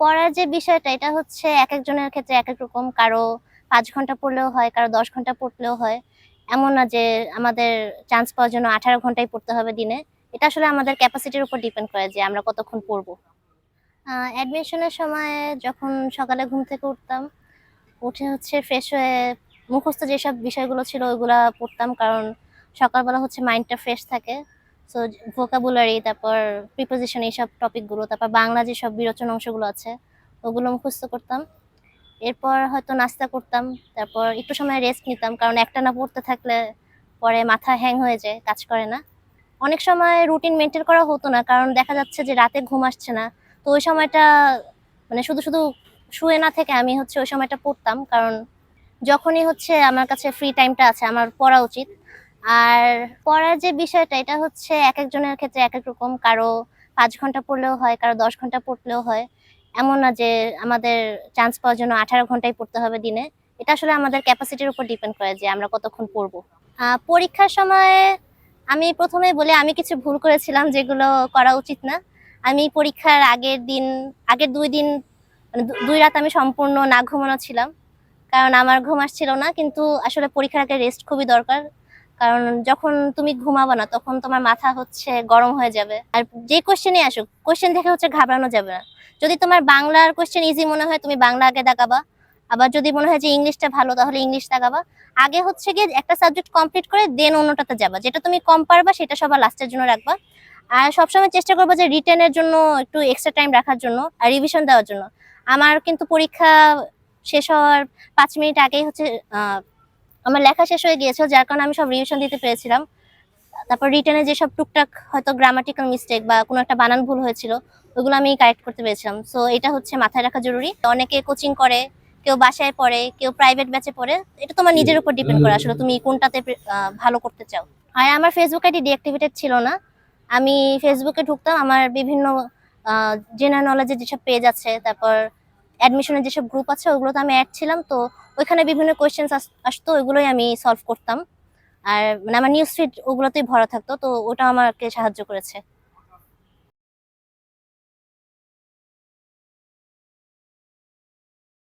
পড়ার যে বিষয়টা, এটা হচ্ছে এক একজনের ক্ষেত্রে এক এক রকম। কারও পাঁচ ঘণ্টা পড়লেও হয়, কারও দশ ঘণ্টা পড়লেও হয়। এমন না যে আমাদের চান্স পাওয়ার জন্য আঠারো ঘন্টাই পড়তে হবে দিনে। এটা আসলে আমাদের ক্যাপাসিটির উপর ডিপেন্ড করে যে আমরা কতক্ষণ পড়ব। অ্যাডমিশনের সময় যখন সকালে ঘুম থেকে উঠতাম, উঠে হচ্ছে ফ্রেশ হয়ে মুখস্থ যেসব বিষয়গুলো ছিল ওইগুলা পড়তাম। কারণ সকালবেলা হচ্ছে মাইন্ডটা ফ্রেশ থাকে। সো ভোকাবুলারি তারপর প্রিপোজিশন এইসব টপিকগুলো তারপর বাংলা যেসব বিরোচন অংশগুলো আছে, ওগুলো মুখস্থ করতাম। এরপর হয়তো নাস্তা করতাম, তারপর একটু সময় রেস্ট নিতাম, কারণ একটা না পড়তে থাকলে পরে মাথা হ্যাং হয়ে যায়, কাজ করে না। অনেক সময় রুটিন মেনটেন করা হতো না, কারণ দেখা যাচ্ছে যে রাতে ঘুম আসছে না। তো ওই সময়টা মানে শুধু শুধু শুয়ে না থেকে আমি হচ্ছে ওই সময়টা পড়তাম, কারণ যখনই হচ্ছে আমার কাছে ফ্রি টাইমটা আছে, আমার পড়া উচিত। আর পড়ার যে বিষয়টা, এটা হচ্ছে এক একজনের ক্ষেত্রে এক এক রকম। কারও পাঁচ ঘণ্টা পড়লেও হয়, কারও দশ ঘণ্টা পড়লেও হয়। এমন না যে আমাদের চান্স পাওয়ার জন্য আঠারো ঘন্টাই পড়তে হবে দিনে। এটা আসলে আমাদের ক্যাপাসিটির উপর ডিপেন্ড করে যে আমরা কতক্ষণ পড়ব। পরীক্ষার সময় আমি প্রথমে বলে, আমি কিছু ভুল করেছিলাম যেগুলো করা উচিত না। আমি পরীক্ষার আগের দিন, আগের দুই দিন মানে দুই রাত আমি সম্পূর্ণ না ঘুমানো ছিলাম। কারণ আমার ঘুম আসছিল না, কিন্তু আসলে পরীক্ষার আগে রেস্ট খুবই দরকার। কারণ যখন তুমি ঘুমাবে না, তখন তোমার মাথা হচ্ছে গরম হয়ে যাবে। আর যে কোশ্চেনই আসুক কোশ্চেন দেখে হচ্ছে ঘাবড়ানো যাবে না। যদি তোমার বাংলার কোশ্চেন ইজি মনে হয়, তুমি বাংলা আগে দাগাবা। আবার যদি মনে হয় যে ইংলিশটা ভালো, তাহলে ইংলিশ দাগাবা। আগে হচ্ছে গিয়ে একটা সাবজেক্ট কমপ্লিট করে দেন অন্যটাতে যাবা। যেটা তুমি কম পারবা, সেটা সবার লাস্টের জন্য রাখবা। আর সবসময় চেষ্টা করব যে রিটার্নের জন্য একটু এক্সট্রা টাইম রাখার জন্য আর রিভিশন দেওয়ার জন্য। আমার কিন্তু পরীক্ষা শেষ হওয়ার পাঁচ মিনিট আগেই হচ্ছে আমার লেখা শেষ হয়ে গিয়েছিল যার কারণে আমি সব রিভিশন দিতে পেরেছিলাম। তারপর রিটেনে যেসব টুকটাক হয়তো গ্রামাটিক্যাল মিস্টেক বা কোনো একটা বানান ভুল হয়েছিল, ওগুলো আমি কারেক্ট করতে পেরেছিলাম। সো এটা হচ্ছে মাথায় রাখা জরুরি। অনেকে কোচিং করে, কেউ বাসায় পড়ে, কেউ প্রাইভেট ব্যাচে পড়ে, এটা তোমার নিজের উপর ডিপেন্ড করে আসলে তুমি কোনটাতে ভালো করতে চাও। আর আমার ফেসবুক আইডি ডিঅ্যাক্টিভেটেড ছিল না। আমি ফেসবুকে ঢুকতাম, আমার বিভিন্ন জেনারেল নলেজের যেসব পেজ আছে, তারপর অ্যাডমিশনের যেসব গ্রুপ আছে, ওগুলোতে আমি অ্যাড ছিলাম, তো ওইখানে বিভিন্ন কোয়েশ্চেন্স আসতো, ওইগুলোই আমি সলভ করতাম। আর মানে আমার নিউজ ফিড ওগুলোতেই ভরা থাকতো, তো ওটা আমাকে সাহায্য করেছে।